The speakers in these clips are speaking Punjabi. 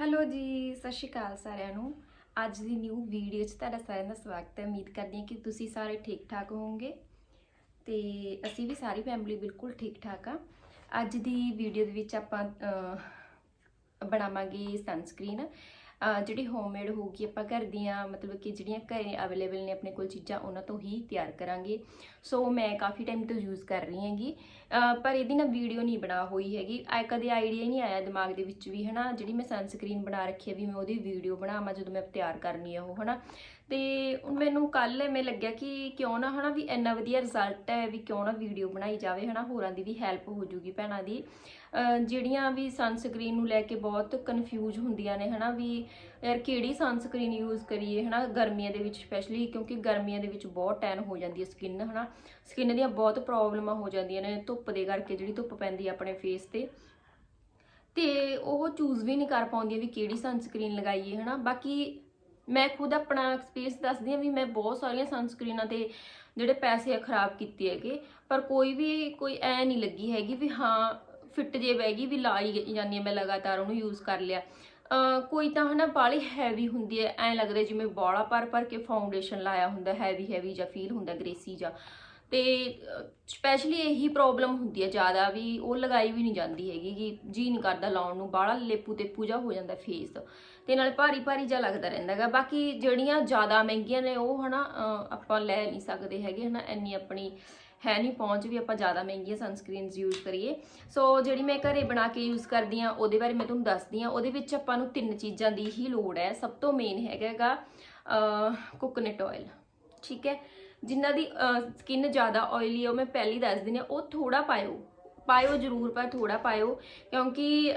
ਹੈਲੋ ਜੀ, ਸਤਿ ਸ਼੍ਰੀ ਅਕਾਲ ਸਾਰਿਆਂ ਨੂੰ। ਅੱਜ ਦੀ ਨਿਊ ਵੀਡੀਓ 'ਚ ਤੁਹਾਡਾ ਸਾਰਿਆਂ ਦਾ ਸਵਾਗਤ ਹੈ। ਉਮੀਦ ਕਰਦੀ ਹਾਂ ਕਿ ਤੁਸੀਂ ਸਾਰੇ ਠੀਕ ਠਾਕ ਹੋਵੋਗੇ। ਤੇ ਅਸੀਂ ਵੀ ਸਾਰੀ ਫੈਮਿਲੀ ਬਿਲਕੁਲ ਠੀਕ ਠਾਕ ਆ। ਅੱਜ ਦੀ ਵੀਡੀਓ ਦੇ ਵਿੱਚ ਆਪਾਂ ਬਣਾਵਾਂਗੇ ਸਨਸਕ੍ਰੀਨ ਜਿਹੜੀ ਹੋਮਮੇਡ ਹੋਊਗੀ ਆਪਾਂ ਘਰ ਦੀਆਂ, ਮਤਲਬ ਕਿ ਜਿਹੜੀਆਂ ਘਰੇ ਅਵੇਲੇਬਲ ਨੇ ਆਪਣੇ ਕੋਲ ਚੀਜ਼ਾਂ, ਉਹਨਾਂ ਤੋਂ ਹੀ ਤਿਆਰ ਕਰਾਂਗੇ। ਸੋ ਮੈਂ ਕਾਫੀ ਟਾਈਮ ਤੋਂ ਯੂਜ਼ ਕਰ ਰਹੀ ਹੈਗੀ। ਪਰ ਇਹਦੀ ਨਾ ਵੀਡੀਓ ਨਹੀਂ ਬਣਾ ਹੋਈ ਹੈਗੀ। ਆ ਕਦੇ ਆਈਡੀਆ ਹੀ ਨਹੀਂ ਆਇਆ ਦਿਮਾਗ ਦੇ ਵਿੱਚ ਵੀ, ਹਨਾ? ਜਿਹੜੀ ਮੈਂ ਸਨਸਕ੍ਰੀਨ ਬਣਾ ਰੱਖੀ ਹੈ ਵੀ ਮੈਂ ਉਹਦੀ ਵੀਡੀਓ ਬਣਾਵਾਂ ਜਦੋਂ ਮੈਂ ਤਿਆਰ ਕਰਨੀ ਆ ਉਹ, ਹਨਾ? ਤੇ ਮੈਨੂੰ ਕੱਲ ਐਵੇਂ ਲੱਗਿਆ ਕਿ ਕਿਉਂ ਨਾ ਹਨਾ ਵੀ ਇੰਨਾ ਵਧੀਆ ਰਿਜ਼ਲਟ ਹੈ ਵੀ ਕਿਉਂ ਨਾ ਵੀਡੀਓ ਬਣਾਈ ਜਾਵੇ ਹਨਾ, ਹੋਰਾਂ ਦੀ ਵੀ ਹੈਲਪ ਹੋ ਜੂਗੀ ਭੈਣਾਂ ਦੀ। ਜਿਹੜੀਆਂ ਵੀ ਸਨਸਕ੍ਰੀਨ ਨੂੰ ਲੈ ਕੇ ਬਹੁਤ ਕਨਫਿਊਜ਼ ਹੁੰਦੀਆਂ ਨੇ ਹਨਾ ਵੀ ਯਾਰ ਕਿਹੜੀ ਸਨਸਕ੍ਰੀਨ ਯੂਜ਼ ਕਰੀਏ ਹਨਾ ਗਰਮੀਆਂ ਦੇ ਵਿੱਚ ਸਪੈਸ਼ਲੀ ਕਿਉਂਕਿ ਗਰਮੀਆਂ ਦੇ ਵਿੱਚ ਬਹੁਤ ਟੈਨ ਹੋ ਜਾਂਦੀ ਹੈ ਸਕਿਨ ਹਨਾ। ਸਕਿਨ ਦੀਆਂ ਬਹੁਤ ਪ੍ਰੋਬਲਮਾਂ ਹੋ ਜਾਂਦੀਆਂ ਨੇ, ਧੁੱਪ ਦੇ ਕਰਕੇ ਜਿਹੜੀ ਧੁੱਪ ਪੈਂਦੀ ਹੈ ਆਪਣੇ ਫੇਸ ਤੇ। ਤੇ ਉਹ ਚੂਜ਼ ਵੀ ਨਹੀਂ ਕਰ ਪਾਉਂਦੀਆਂ ਵੀ ਕਿਹੜੀ ਸਨਸਕ੍ਰੀਨ ਲਗਾਈਏ ਹਨਾ, ਬਾਕੀ ਮੈਂ ਖੁਦ ਆਪਣਾ ਐਕਸਪੀਰੀਅੰਸ ਦੱਸਦੀ ਹਾਂ ਵੀ ਮੈਂ ਬਹੁਤ ਸਾਰੀਆਂ ਸਨਸਕ੍ਰੀਨਾਂ ਤੇ ਜਿਹੜੇ ਪੈਸੇ ਆ ਖਰਾਬ ਕੀਤੇ ਹੈਗੇ, ਪਰ ਕੋਈ ਵੀ, ਕੋਈ ਐ ਨਹੀਂ ਲੱਗੀ ਹੈਗੀ ਵੀ ਹਾਂ, ਫਿੱਟ ਜੇ ਬੈਗੀ ਵੀ ਲਾਈ ਜਾਂਦੀ ਹਾਂ ਮੈਂ ਲਗਾਤਾਰ ਉਹਨੂੰ ਯੂਜ਼ ਕਰ ਲਿਆ। ਕੋਈ ਤਾਂ ਹਨਾ ਬਾਲੀ ਹੈਵੀ ਹੁੰਦੀ ਹੈ, ਐ ਲੱਗਦਾ ਜਿਵੇਂ ਬੋਲਾ ਪਰ ਪਰ ਕੇ ਫਾਊਂਡੇਸ਼ਨ ਲਾਇਆ ਹੁੰਦਾ ਹੈਵੀ ਹੈਵੀ ਜਾਂ ਫੀਲ ਹੁੰਦਾ ਗ੍ਰੇਸੀ ਜਾਂ ਤੇ ਸਪੈਸ਼ਲੀ ਇਹੀ ਪ੍ਰੋਬਲਮ ਹੁੰਦੀ ਹੈ ਜ਼ਿਆਦਾ ਵੀ ਉਹ ਲਗਾਈ ਵੀ ਨਹੀਂ ਜਾਂਦੀ ਹੈਗੀ ਕਿ ਜੀ ਨਹੀਂ ਕਰਦਾ ਲਾਉਣ ਨੂੰ, ਬਾਹਲਾ ਲੇਪੂ ਤੇ ਪੂਜਾ ਹੋ ਜਾਂਦਾ ਫੇਸ ਤੇ। ਨਾਲ ਭਾਰੀ ਭਾਰੀ ਜਿਹਾ ਲੱਗਦਾ ਰਹਿੰਦਾ ਹੈਗਾ। ਬਾਕੀ ਜਿਹੜੀਆਂ ਜ਼ਿਆਦਾ ਮਹਿੰਗੀਆਂ ਨੇ ਉਹ ਹਨਾ, ਅਹ, ਆਪਾਂ ਲੈ ਨਹੀਂ ਸਕਦੇ ਹੈਗੇ ਹਨਾ, ਇੰਨੀ ਆਪਣੀ ਹੈ ਨਹੀਂ ਪਹੁੰਚ ਵੀ ਆਪਾਂ ਜ਼ਿਆਦਾ ਮਹਿੰਗੀਆਂ ਸਨਸਕ੍ਰੀਨਸ ਯੂਜ਼ ਕਰੀਏ। ਸੋ ਜਿਹੜੀ ਮੈਂ ਘਰੇ ਬਣਾ ਕੇ ਯੂਜ਼ ਕਰਦੀ ਆ ਉਹਦੇ ਬਾਰੇ ਮੈਂ ਤੁਹਾਨੂੰ ਦੱਸਦੀ ਆ ਉਹਦੇ ਵਿੱਚ ਆਪਾਂ ਨੂੰ ਤਿੰਨ ਚੀਜ਼ਾਂ ਦੀ ਹੀ ਲੋੜ ਹੈ। ਸਭ ਤੋਂ ਮੇਨ ਹੈਗਾ ਹੈਗਾ ਕੋਕੋਨਟ ਆਇਲ ਠੀਕ ਹੈ? ਜਿਨ੍ਹਾਂ ਦੀ ਸਕਿਨ ਜ਼ਿਆਦਾ ਆਇਲੀ ਹੈ ਉਹ ਮੈਂ ਪਹਿਲੀ ਦੱਸ ਦਿੰਦੀ ਹਾਂ, ਉਹ ਥੋੜਾ ਪਾਇਓ। ਪਾਇਓ ਜ਼ਰੂਰ, ਪਰ ਥੋੜਾ ਪਾਇਓ, ਕਿਉਂਕਿ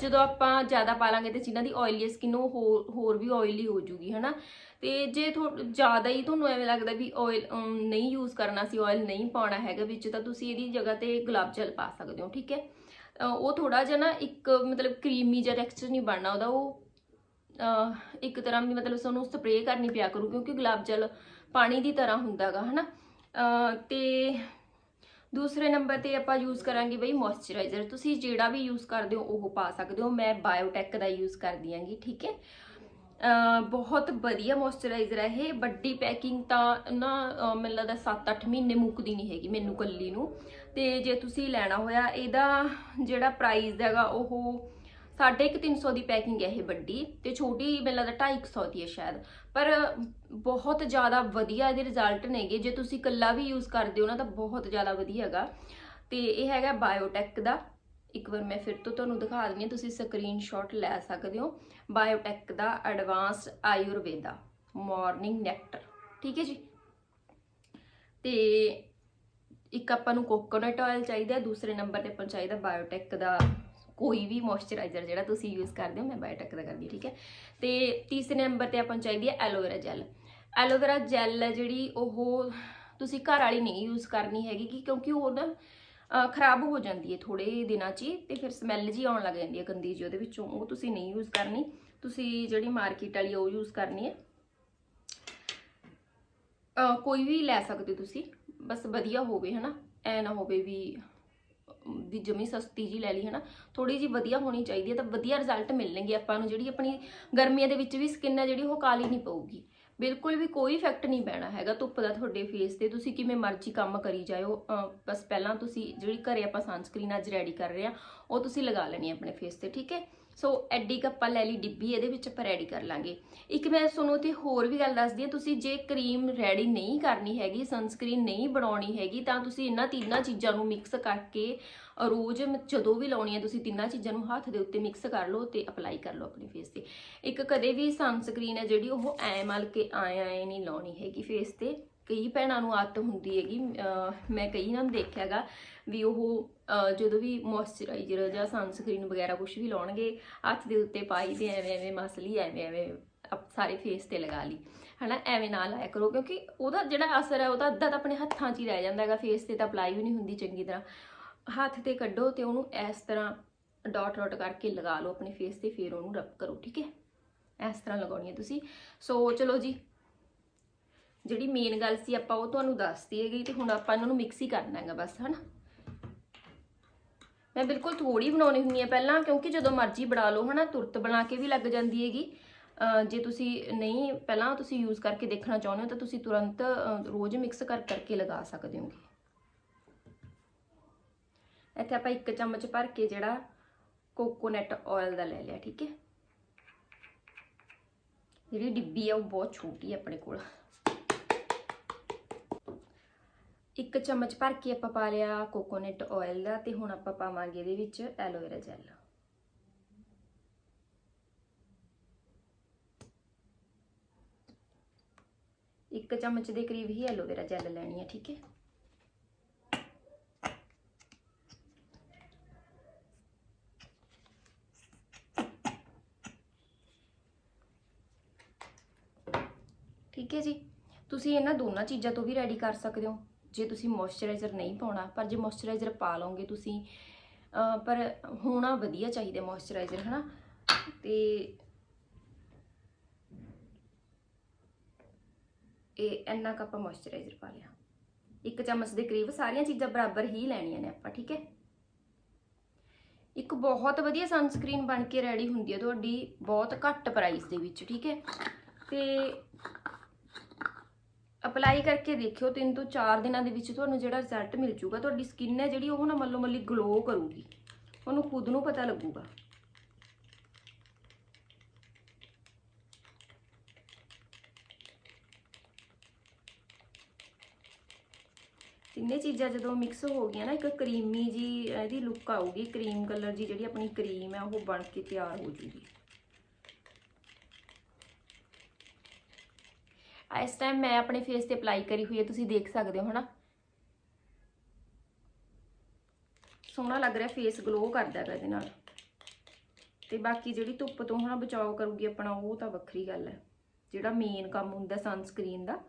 ਜਦੋਂ ਆਪਾਂ ਜ਼ਿਆਦਾ ਪਾ ਲਾਂਗੇ ਤੇ ਜਿਨ੍ਹਾਂ ਦੀ ਆਇਲੀ ਸਕਿਨ ਉਹ ਹੋਰ ਵੀ ਆਇਲੀ ਹੋ ਜੂਗੀ, ਹਨਾ? ਤੇ ਜੇ ਥੋ, ਜ਼ਿਆਦਾ ਹੀ ਤੁਹਾਨੂੰ ਐਵੇਂ ਲੱਗਦਾ ਵੀ ਆਇਲ ਨਹੀਂ ਯੂਜ਼ ਕਰਨਾ ਸੀ ਆਇਲ ਨਹੀਂ ਪਾਉਣਾ ਹੈਗਾ ਵਿੱਚ, ਤਾਂ ਤੁਸੀਂ ਇਹਦੀ ਜਗ੍ਹਾ ਤੇ ਗੁਲਾਬ ਜਲ ਪਾ ਸਕਦੇ ਹੋ, ਠੀਕ ਹੈ? ਉਹ ਥੋੜਾ ਜਿਹਾ ਨਾ ਇੱਕ, ਮਤਲਬ ਕਰੀਮੀ ਜਿਹਾ ਟੈਕਸਚਰ ਨਹੀਂ ਬਣਨਾ ਉਹਦਾ, ਉਹ ਇੱਕ ਤਰ੍ਹਾਂ ਦੀ ਮਤਲਬ ਸਾਨੂੰ ਸਪਰੇਅ ਕਰਨੀ ਪਿਆ ਕਰੂ, ਕਿਉਂਕਿ ਗੁਲਾਬ ਜਲ ਪਾਣੀ ਦੀ ਤਰ੍ਹਾਂ ਹੁੰਦਾਗਾ, ਹਨਾ? ਅਹ ਤੇ ਦੂਸਰੇ ਨੰਬਰ ਤੇ ਆਪਾਂ ਯੂਜ਼ ਕਰਾਂਗੇ ਬਈ ਮੋਇਸਚਰਾਈਜ਼ਰ ਤੁਸੀਂ ਜਿਹੜਾ ਵੀ ਯੂਜ਼ ਕਰਦੇ ਹੋ, ਉਹ ਪਾ ਸਕਦੇ ਹੋ। ਮੈਂ ਬਾਇਓਟੈਕ ਦਾ ਯੂਜ਼ ਕਰਦੀ ਆਂਗੀ, ਠੀਕ ਹੈ? ਬਹੁਤ ਵਧੀਆ ਮੋਇਸਚਰਾਈਜ਼ਰ ਹੈ ਇਹ। ਵੱਡੀ ਪੈਕਿੰਗ ਤਾਂ ਨਾ ਮੈਨੂੰ ਲੱਗਦਾ 7-8 ਮਹੀਨੇ ਮੁੱਕਦੀ ਨਹੀਂ ਹੈਗੀ ਮੈਨੂੰ ਕੱਲੀ ਨੂੰ। ਤੇ ਜੇ ਤੁਸੀਂ ਲੈਣਾ ਹੋਇਆ, ਇਹਦਾ ਜਿਹੜਾ ਪ੍ਰਾਈਸ ਹੈਗਾ, ਉਹ ਸਾਢੇ ਕੁ ਤਿੰਨ ਸੌ ਦੀ ਪੈਕਿੰਗ ਹੈ ਇਹ ਵੱਡੀ ਤੇ ਛੋਟੀ ਮੈਨੂੰ ਲੱਗਦਾ 250 ਦੀ ਹੈ ਸ਼ਾਇਦ। ਪਰ ਬਹੁਤ ਜ਼ਿਆਦਾ ਵਧੀਆ ਇਹਦੇ ਰਿਜ਼ਲਟ ਨੇਗੇ। ਜੇ ਤੁਸੀਂ ਇਕੱਲਾ ਵੀ ਯੂਜ਼ ਕਰਦੇ ਹੋ ਨਾ ਤਾਂ ਬਹੁਤ ਜ਼ਿਆਦਾ ਵਧੀਆ ਹੈਗਾ। ਤੇ ਇਹ ਹੈਗਾ ਬਾਇਓਟੈਕ ਦਾ। ਇੱਕ ਵਾਰ ਮੈਂ ਫਿਰ ਤੋਂ ਤੁਹਾਨੂੰ ਦਿਖਾ ਦਿੰਦੀ ਹਾਂ। ਤੁਸੀਂ ਸਕਰੀਨਸ਼ਾਟ ਲੈ ਸਕਦੇ ਹੋ। ਬਾਇਓਟੈਕ ਦਾ ਐਡਵਾਂਸ ਆਯੁਰਵੇਦਾ ਮਾਰਨਿੰਗ ਨੈਕਟਰ ਠੀਕ ਹੈ ਜੀ? ਤੇ ਇੱਕ ਆਪਾਂ ਨੂੰ ਕੋਕੋਨਟ ਆਇਲ ਚਾਹੀਦਾ, ਦੂਸਰੇ ਨੰਬਰ ਤੇ ਆਪਾਂ ਨੂੰ ਚਾਹੀਦਾ ਬਾਇਓਟੈਕ ਦਾ ਕੋਈ ਵੀ ਮੋਇਸਚਰਾਈਜ਼ਰ ਜਿਹੜਾ ਤੁਸੀਂ ਯੂਜ਼ ਕਰਦੇ ਹੋ ਮੈਂ ਬਾਇਓਟੈਕ ਦਾ ਕਰਦੀ ਹਾਂ, ਠੀਕ ਹੈ? ਤੇ ਤੀਸਰੇ ਨੰਬਰ ਤੇ ਆਪਾਂ ਨੂੰ ਚਾਹੀਦੀ ਹੈ ਐਲੋਵੇਰਾ ਜੈਲ ਐਲੋਵੇਰਾ ਜੈਲ ਹੈ ਜਿਹੜੀ ਉਹ ਤੁਸੀਂ ਘਰ ਵਾਲੀ ਨਹੀਂ ਯੂਜ਼ ਕਰਨੀ ਹੈਗੀ ਕਿ ਕਿਉਂਕਿ ਉਹ ਨਾ ਖਰਾਬ ਹੋ ਜਾਂਦੀ ਹੈ ਥੋੜੇ ਦਿਨਾਂ 'ਚ ਹੀ ਤੇ ਫਿਰ ਸਮੈਲ ਜੀ ਆਉਣ ਲੱਗ ਜਾਂਦੀ ਹੈ ਗੰਦੀ ਜੀ ਉਹਦੇ ਵਿੱਚੋਂ। ਉਹ ਤੁਸੀਂ ਨਹੀਂ ਯੂਜ਼ ਕਰਨੀ। ਤੁਸੀਂ ਜਿਹੜੀ ਮਾਰਕੀਟ ਵਾਲੀ ਉਹ ਯੂਜ਼ ਕਰਨੀ ਹੈ। ਕੋਈ ਵੀ ਲੈ ਸਕਦੇ ਹੋ ਤੁਸੀਂ। ਬਸ ਵਧੀਆ ਹੋਵੇ ਹਨਾ? ਐ ਨਾ ਹੋਵੇ ਵੀ ਵੀ ਜਮੀ ਸਸਤੀ ਜੀ ਲੈ ਲਈ, ਹਨਾ? ਥੋੜੀ ਜੀ ਵਧੀਆ ਹੋਣੀ ਚਾਹੀਦੀ ਹੈ, ਤਾਂ ਵਧੀਆ ਰਿਜ਼ਲਟ ਮਿਲਣਗੇ ਆਪਾਂ ਨੂੰ, ਜਿਹੜੀ ਆਪਣੀ ਗਰਮੀਆਂ ਦੇ ਵਿੱਚ ਵੀ ਸਕਿਨ ਹੈ, ਜਿਹੜੀ ਉਹ ਕਾਲੀ ਨਹੀਂ ਪਊਗੀ। ਬਿਲਕੁਲ ਵੀ ਕੋਈ ਇਫੈਕਟ ਨਹੀਂ ਪੈਣਾ ਹੈਗਾ ਧੁੱਪ ਦਾ ਤੁਹਾਡੇ ਫੇਸ ਤੇ, ਤੁਸੀਂ ਕਿਵੇਂ ਮਰਜ਼ੀ ਕੰਮ ਕਰੀ ਜਾਇਓ। ਬਸ ਪਹਿਲਾਂ ਤੁਸੀਂ ਜਿਹੜੀ ਘਰੇ ਆਪਾਂ ਸਨਸਕ੍ਰੀਨ ਅੱਜ ਰੈਡੀ ਕਰ ਰਹੇ ਆ ਉਹ ਤੁਸੀਂ ਲਗਾ ਲੈਣੀ ਆਪਣੇ ਫੇਸ ਤੇ, ਠੀਕ ਹੈ? ਸੋ ਐਡੀ ਕੱਪਾ ਲੈ ਲਈ ਡਿੱਬੀ, ਇਹਦੇ ਵਿੱਚ ਆਪਾਂ ਰੈਡੀ ਕਰ ਲਾਂਗੇ। ਇੱਕ ਮੈਂ ਤੁਹਾਨੂੰ ਤੇ ਹੋਰ ਵੀ ਗੱਲ ਦੱਸਦੀ ਹਾਂ, ਤੁਸੀਂ ਜੇ ਕਰੀਮ ਰੈਡੀ ਨਹੀਂ ਕਰਨੀ ਹੈਗੀ ਸਨਸਕ੍ਰੀਨ ਨਹੀਂ ਬਣਾਉਣੀ ਹੈਗੀ, ਤਾਂ ਤੁਸੀਂ ਇਹਨਾਂ ਤਿੰਨਾਂ ਚੀਜ਼ਾਂ ਨੂੰ ਮਿਕਸ ਕਰਕੇ, ਰੋਜ਼ ਜਦੋਂ ਵੀ ਲਾਉਣੀ ਹੈ, ਤੁਸੀਂ ਤਿੰਨਾਂ ਚੀਜ਼ਾਂ ਨੂੰ ਹੱਥ ਦੇ ਉੱਤੇ ਮਿਕਸ ਕਰ ਲਓ ਤੇ ਅਪਲਾਈ ਕਰ ਲਓ ਆਪਣੇ ਫੇਸ ਤੇ। ਇੱਕ ਕਦੇ ਵੀ ਸਨਸਕ੍ਰੀਨ ਹੈ ਜਿਹੜੀ ਉਹ ਐ ਮਲ ਕੇ ਆਏ ਆਏ ਨਹੀਂ ਲਾਉਣੀ ਹੈਗੀ ਫੇਸ ਤੇ। ਕਈ ਭੈਣਾਂ ਨੂੰ ਆਦਤ ਹੁੰਦੀ ਹੈਗੀ ਮੈਂ ਕਈ ਨੂੰ ਦੇਖਿਆਗਾ ਵੀ ਉਹ ਜਦੋਂ ਵੀ ਮੋਇਸਚਰਾਈਜ਼ਰ ਜਾਂ ਸਨਸਕ੍ਰੀਨ ਵਗੈਰਾ ਕੁਝ ਵੀ ਲਾਉਣਗੇ, ਹੱਥ ਦੇ ਉੱਤੇ ਪਾਈ ਤੇ ਐਵੇਂ ਐਵੇਂ ਮਸਲੀ ਐਵੇਂ ਐਵੇਂ ਅਪ- ਸਾਰੇ ਫੇਸ ਤੇ ਲਗਾ ਲਈ। ਹਨਾ, ਐਵੇਂ ਨਾ ਲਾਇਆ ਕਰੋ, ਕਿਉਂਕਿ ਉਹਦਾ ਜਿਹੜਾ ਅਸਰ ਹੈ, ਉਹਦਾ ਅੱਧਾ ਤਾਂ ਆਪਣੇ ਹੱਥਾਂ 'ਚ ਹੀ ਰਹਿ ਜਾਂਦਾ ਹੈਗਾ ਫੇਸ ਤੇ ਤਾਂ ਅਪਲਾਈ ਵੀ ਨਹੀਂ ਹੁੰਦੀ ਚੰਗੀ ਤਰ੍ਹਾਂ। ਹੱਥ ਤੇ ਕੱਢੋ ਤੇ ਉਹਨੂੰ ਇਸ ਤਰ੍ਹਾਂ ਡਾਟ ਡਾਟ ਕਰਕੇ ਲਗਾ ਲਓ ਆਪਣੇ ਫੇਸ ਤੇ, ਫਿਰ ਉਹਨੂੰ ਰਬ ਕਰੋ, ਠੀਕ ਹੈ? ਇਸ ਤਰ੍ਹਾਂ ਲਗਾਉਣੀ ਹੈ ਤੁਸੀਂ। ਸੋ ਚਲੋ ਜੀ, ਜਿਹੜੀ ਮੇਨ ਗੱਲ ਸੀ ਆਪਾਂ ਉਹ ਤੁਹਾਨੂੰ ਦੱਸਤੀ ਹੈਗੀ ਤੇ ਹੁਣ ਆਪਾਂ ਇਹਨਾਂ ਨੂੰ ਮਿਕਸ ਹੀ ਕਰਨਾ ਹੈਗਾ ਬਸ, ਹਨਾ? ਮੈਂ ਬਿਲਕੁਲ ਥੋੜੀ ਬਣਾਉਣੀ ਹੁੰਦੀ ਹੈ ਪਹਿਲਾਂ, ਕਿਉਂਕਿ ਜਦੋਂ ਮਰਜ਼ੀ ਬਣਾ ਲਓ, ਹਨਾ, ਤੁਰਤ ਬਣਾ ਕੇ ਵੀ ਲੱਗ ਜਾਂਦੀ ਹੈਗੀ। ਜੇ ਤੁਸੀਂ ਨਹੀਂ, ਪਹਿਲਾਂ ਤੁਸੀਂ ਯੂਜ਼ ਕਰਕੇ ਦੇਖਣਾ ਚਾਹੁੰਦੇ ਹੋ ਤਾਂ ਤੁਸੀਂ ਤੁਰੰਤ ਰੋਜ਼ ਮਿਕਸ ਕਰ ਕਰਕੇ ਲਗਾ ਸਕਦੇ ਹੋਗੇ। ਇੱਥੇ ਆਪਾਂ ਇੱਕ ਚਮਚ ਭਰ ਕੇ ਜਿਹੜਾ ਕੋਕੋਨਟ ਆਇਲ ਦਾ ਲੈ ਲਿਆ, ਠੀਕ ਹੈ। ਜਿਹੜੀ ਡਿੱਬੀ ਆ, ਉਹ ਬਹੁਤ ਛੋਟੀ ਹੈ ਆਪਣੇ ਕੋਲ। ਇੱਕ ਚਮਚ ਭਰ ਕੇ ਆਪਾਂ ਪਾ ਲਿਆ ਕੋਕੋਨਟ ਆਇਲ ਦਾ ਤੇ ਹੁਣ ਆਪਾਂ ਪਾਵਾਂਗੇ ਇਹਦੇ ਵਿੱਚ ਐਲੋਵੇਰਾ ਜੈਲ ਇੱਕ ਚਮਚ ਦੇ ਕਰੀਬ ਹੀ ਐਲੋਵੇਰਾ ਜੈਲ ਲੈਣੀ ਹੈ ਠੀਕ ਹੈ? ਠੀਕ ਹੈ ਜੀ? ਤੁਸੀਂ ਇਹਨਾਂ ਦੋਨਾਂ ਚੀਜ਼ਾਂ ਤੋਂ ਵੀ ਰੈਡੀ ਕਰ ਸਕਦੇ ਹੋ। ਜੇ ਤੁਸੀਂ ਮੋਇਸਚਰਾਈਜ਼ਰ ਨਹੀਂ ਪਾਉਣਾ, ਪਰ ਜੇ ਮੋਇਸਚਰਾਈਜ਼ਰ ਪਾ ਲਓਗੇ ਤੁਸੀਂ ਪਰ ਹੋਣਾ ਵਧੀਆ ਚਾਹੀਦਾ ਮੋਇਸਚਰਾਈਜ਼ਰ, ਹਨਾ? ਤੇ ਇਹ ਇੰਨਾ ਕੱਪ ਮੋਇਸਚਰਾਈਜ਼ਰ ਪਾ ਲਿਆ। ਇੱਕ ਚਮਚ ਦੇ ਕਰੀਬ ਸਾਰੀਆਂ ਚੀਜ਼ਾਂ ਬਰਾਬਰ ਹੀ ਲੈਣੀਆਂ ਨੇ ਆਪਾਂ, ਠੀਕ ਹੈ? ਇੱਕ ਬਹੁਤ ਵਧੀਆ ਸਨਸਕ੍ਰੀਨ ਬਣ ਕੇ ਰੈਡੀ ਹੁੰਦੀ ਹੈ ਤੁਹਾਡੀ, ਬਹੁਤ ਘੱਟ ਪ੍ਰਾਈਸ ਦੇ ਵਿੱਚ, ਠੀਕ ਹੈ? ਤੇ ਅਪਲਾਈ ਕਰਕੇ ਦੇਖਿਓ ਤਿੰਨ ਤੋਂ 4 ਦਿਨਾਂ ਦੇ ਵਿੱਚ ਤੁਹਾਨੂੰ ਜਿਹੜਾ ਰਿਜ਼ਲਟ ਮਿਲ ਜੂਗਾ, ਤੁਹਾਡੀ ਸਕਿਨ ਹੈ ਜਿਹੜੀ, ਉਹ ਨਾ ਮੱਲੋ ਮੱਲੀ ਗਲੋ ਕਰੂਗੀ। ਤੁਹਾਨੂੰ ਖੁਦ ਨੂੰ ਪਤਾ ਲੱਗੂਗਾ। ਤਿੰਨੇ ਚੀਜ਼ਾਂ ਜਦੋਂ ਮਿਕਸ ਹੋ ਗਈਆਂ ਨਾ, ਇੱਕ ਕਰੀਮੀ ਜੀ, ਇਹਦੀ ਲੁੱਕ ਆਊਗੀ ਕਰੀਮ ਕਲਰ ਜੀ ਜਿਹੜੀ ਆਪਣੀ ਕਰੀਮ ਹੈ, ਉਹ ਬਣ ਕੇ ਤਿਆਰ ਹੋ ਜੂਗੀ ਆ ਇਸ ਟਾਈਮ ਮੈਂ ਆਪਣੇ ਫੇਸ ਤੇ ਅਪਲਾਈ ਕਰੀ ਹੋਈ ਹੈ, ਤੁਸੀਂ ਦੇਖ ਸਕਦੇ ਹੋ, ਹਨਾ? ਸੋਹਣਾ ਲੱਗ ਰਿਹਾ ਫੇਸ ਗਲੋ ਕਰਦਾ ਹੈ ਇਹਦੇ ਨਾਲ। ਤੇ ਬਾਕੀ ਜਿਹੜੀ ਧੁੱਪ ਤੋਂ, ਹਨਾ, ਬਚਾਓ ਕਰੂਗੀ ਆਪਣਾ, ਉਹ ਤਾਂ ਵੱਖਰੀ ਗੱਲ ਹੈ। ਜਿਹੜਾ ਮੇਨ ਕੰਮ ਹੁੰਦਾ ਸਨਸਕ੍ਰੀਨ ਦਾ,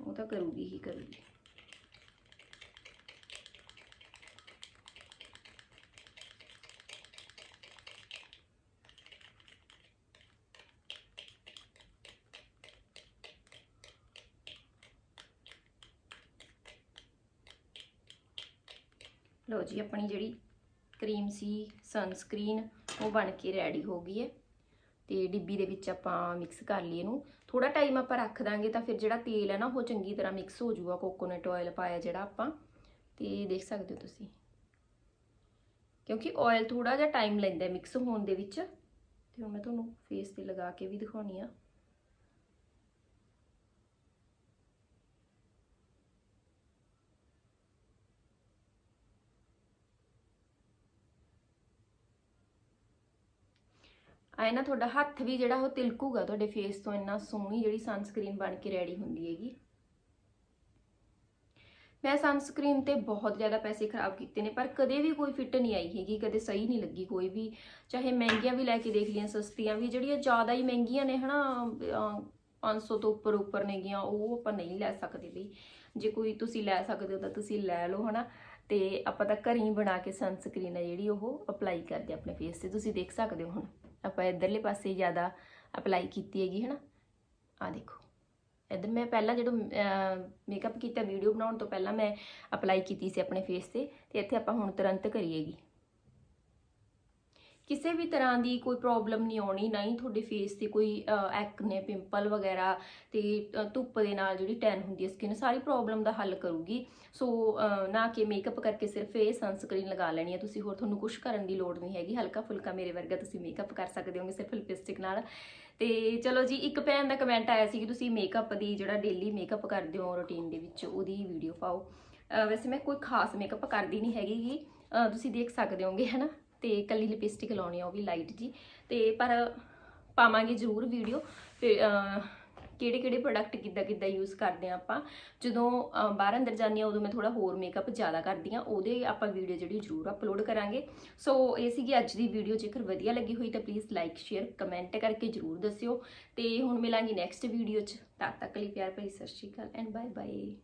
ਉਹ ਤਾਂ ਕਰੂਗੀ ਹੀ ਕਰੂਗੀ। ਲਓ ਜੀ, ਆਪਣੀ ਜਿਹੜੀ ਕਰੀਮ ਸੀ ਸਨਸਕ੍ਰੀਨ ਉਹ ਬਣ ਕੇ ਰੈਡੀ ਹੋ ਗਈ ਹੈ। ਤੇ ਡਿੱਬੀ ਦੇ ਵਿੱਚ ਆਪਾਂ ਮਿਕਸ ਕਰ ਲਈ ਇਹਨੂੰ। ਥੋੜਾ ਟਾਈਮ ਆਪਾਂ ਰੱਖ ਦਾਂਗੇ ਤਾਂ ਫਿਰ ਜਿਹੜਾ ਤੇਲ ਹੈ ਨਾ, ਉਹ ਚੰਗੀ ਤਰ੍ਹਾਂ ਮਿਕਸ ਹੋ ਜਾਊਗਾ। ਕੋਕੋਨਟ ਆਇਲ ਪਾਇਆ ਜਿਹੜਾ ਆਪਾਂ। ਤੇ ਦੇਖ ਸਕਦੇ ਹੋ ਤੁਸੀਂ। ਕਿਉਂਕਿ ਆਇਲ ਥੋੜਾ ਜਿਹਾ ਟਾਈਮ ਲੈਂਦਾ ਮਿਕਸ ਹੋਣ ਦੇ ਵਿੱਚ। ਤੇ ਹੁਣ ਮੈਂ ਤੁਹਾਨੂੰ ਫੇਸ ਤੇ ਲਗਾ ਕੇ ਵੀ ਦਿਖਾਉਣੀ ਆ। ਆਏ ਨਾ ਤੁਹਾਡਾ ਹੱਥ ਵੀ ਜਿਹੜਾ ਉਹ ਤਿਲਕੂਗਾ, ਤੁਹਾਡੇ ਫੇਸ ਤੋਂ ਇੰਨਾ ਸੋਹਣੀ ਜਿਹੜੀ ਸਨਸਕ੍ਰੀਨ ਬਣ ਕੇ ਰੈਡੀ ਹੁੰਦੀ ਹੈਗੀ। ਮੈਂ ਸਨਸਕ੍ਰੀਨ ਤੇ ਬਹੁਤ ਜ਼ਿਆਦਾ ਪੈਸੇ ਖਰਾਬ ਕੀਤੇ ਨੇ, ਪਰ ਕਦੇ ਵੀ ਕੋਈ ਫਿੱਟ ਨਹੀਂ ਆਈ ਹੈਗੀ, ਕਦੇ ਸਹੀ ਨਹੀਂ ਲੱਗੀ ਕੋਈ ਵੀ। ਚਾਹੇ ਮਹਿੰਗੀਆਂ ਵੀ ਲੈ ਕੇ ਦੇਖ ਲਈਆਂ, ਸਸਤੀਆਂ ਵੀ, ਜਿਹੜੀਆਂ ਜ਼ਿਆਦਾ ਹੀ ਮਹਿੰਗੀਆਂ ਨੇ ਹਨਾ, ਅਹ 500 ਤੋਂ ਉੱਪਰ ਉੱਪਰ ਨੇਗੀਆਂ, ਉਹ ਆਪਾਂ ਨਹੀਂ ਲੈ ਸਕਦੇ ਬਈ। ਜੇ ਕੋਈ ਤੁਸੀਂ ਲੈ ਸਕਦੇ ਹੋ ਤਾਂ ਤੁਸੀਂ ਲੈ ਲਓ ਹਨਾ। ਤੇ ਆਪਾਂ ਤਾਂ ਘਰ ਹੀ ਬਣਾ ਕੇ ਸਨਸਕ੍ਰੀਨ ਹੈ ਜਿਹੜੀ ਉਹ ਅਪਲਾਈ ਕਰਦੇ ਆਪਣੇ ਫੇਸ ਤੇ। ਤੁਸੀਂ ਦੇਖ ਸਕਦੇ ਹੋ ਹੁਣ। ਆਪਾਂ ਇਧਰਲੇ ਪਾਸੇ ਜ਼ਿਆਦਾ ਅਪਲਾਈ ਕੀਤੀ ਹੈਗੀ, ਹਨਾ? ਆ ਦੇਖੋ। ਇਧਰ ਮੈਂ ਪਹਿਲਾਂ ਜਦੋਂ ਮੇਕਅਪ ਕੀਤਾ ਵੀਡੀਓ ਬਣਾਉਣ ਤੋਂ ਪਹਿਲਾਂ ਮੈਂ ਅਪਲਾਈ ਕੀਤੀ ਸੀ ਆਪਣੇ ਫੇਸ ਤੇ ਤੇ ਇੱਥੇ ਆਪਾਂ ਹੁਣ ਤੁਰੰਤ ਕਰੀਏਗੀ ਕਿਸੇ ਵੀ ਤਰ੍ਹਾਂ ਦੀ ਕੋਈ ਪ੍ਰੋਬਲਮ ਨਹੀਂ ਆਉਣੀ, ਨਾ ਹੀ ਤੁਹਾਡੇ ਫੇਸ ਤੇ ਕੋਈ ਐਕਨੇ ਪਿੰਪਲ ਵਗੈਰਾ ਤੇ ਧੁੱਪ ਦੇ ਨਾਲ ਜਿਹੜੀ ਟੈਨ ਹੁੰਦੀ ਹੈ ਸਕਿਨ ਸਾਰੀ ਪ੍ਰੋਬਲਮ ਦਾ ਹੱਲ ਕਰੂਗੀ। ਸੋ ਨਾ ਕਿ ਮੇਕਅਪ ਕਰਕੇ ਸਿਰਫ ਇਹ ਸਨਸਕ੍ਰੀਨ ਲਗਾ ਲੈਣੀ ਹੈ, ਤੁਸੀਂ ਹੋਰ ਤੁਹਾਨੂੰ ਕੁਝ ਕਰਨ ਦੀ ਲੋੜ ਨਹੀਂ ਹੈਗੀ। ਹਲਕਾ ਫੁਲਕਾ ਮੇਰੇ ਵਰਗਾ ਤੁਸੀਂ ਮੇਕਅਪ ਕਰ ਸਕਦੇ ਹੋਗੇ ਸਿਰਫ ਲਿਪਸਟਿਕ ਨਾਲ। ਤੇ ਚਲੋ ਜੀ, ਇੱਕ ਭੈਣ ਦਾ ਕਮੈਂਟ ਆਇਆ ਸੀ ਕਿ ਤੁਸੀਂ ਮੇਕਅਪ ਦੀ ਜਿਹੜਾ ਡੇਲੀ ਮੇਕਅਪ ਕਰਦੇ ਹੋ ਰੁਟੀਨ ਦੇ ਵਿੱਚ, ਉਹਦੀ ਵੀਡੀਓ ਪਾਓ। ਵੈਸੇ ਮੈਂ ਕੋਈ ਖਾਸ ਮੇਕਅਪ ਕਰਦੀ ਨਹੀਂ ਹੈਗੀ ਤੁਸੀਂ ਦੇਖ ਸਕਦੇ ਹੋਗੇ, ਹਨਾ? ਤੇ ਕੱਲੀ ਲਿਪਸਟਿਕ ਲਾਉਣੀ ਆ, ਉਹ ਵੀ ਲਾਈਟ ਜੀ। ਤੇ ਪਰ ਪਾਵਾਂਗੇ ਜ਼ਰੂਰ ਵੀਡੀਓ ਫਿਰ ਕਿਹੜੇ ਕਿਹੜੇ ਪ੍ਰੋਡਕਟ ਕਿੱਦਾਂ ਕਿੱਦਾਂ ਯੂਜ਼ ਕਰਦੇ ਆ ਆਪਾਂ। ਜਦੋਂ ਬਾਹਰ ਅੰਦਰ ਜਾਂਦੇ ਆ, ਉਦੋਂ ਮੈਂ ਥੋੜਾ ਹੋਰ ਮੇਕਅਪ ਜ਼ਿਆਦਾ ਕਰਦੀ ਆ। ਉਹਦੇ ਆਪਾਂ ਵੀਡੀਓ ਜਿਹੜੀ ਜ਼ਰੂਰ ਅਪਲੋਡ ਕਰਾਂਗੇ। ਸੋ ਇਹ ਸੀਗੀ ਅੱਜ ਦੀ ਵੀਡੀਓ ਜੇਕਰ ਵਧੀਆ ਲੱਗੀ ਹੋਈ ਤਾਂ ਪਲੀਜ਼ ਲਾਈਕ ਸ਼ੇਅਰ ਕਮੈਂਟ ਕਰਕੇ ਜ਼ਰੂਰ ਦੱਸਿਓ। ਤੇ ਹੁਣ ਮਿਲਾਂਗੇ ਨੈਕਸਟ ਵੀਡੀਓ 'ਚ। ਤਦ ਤੱਕ ਲਈ ਪਿਆਰ ਭਰੀ ਸਤਿ ਸ਼੍ਰੀ ਅਕਾਲ ਐਂਡ ਬਾਏ ਬਾਏ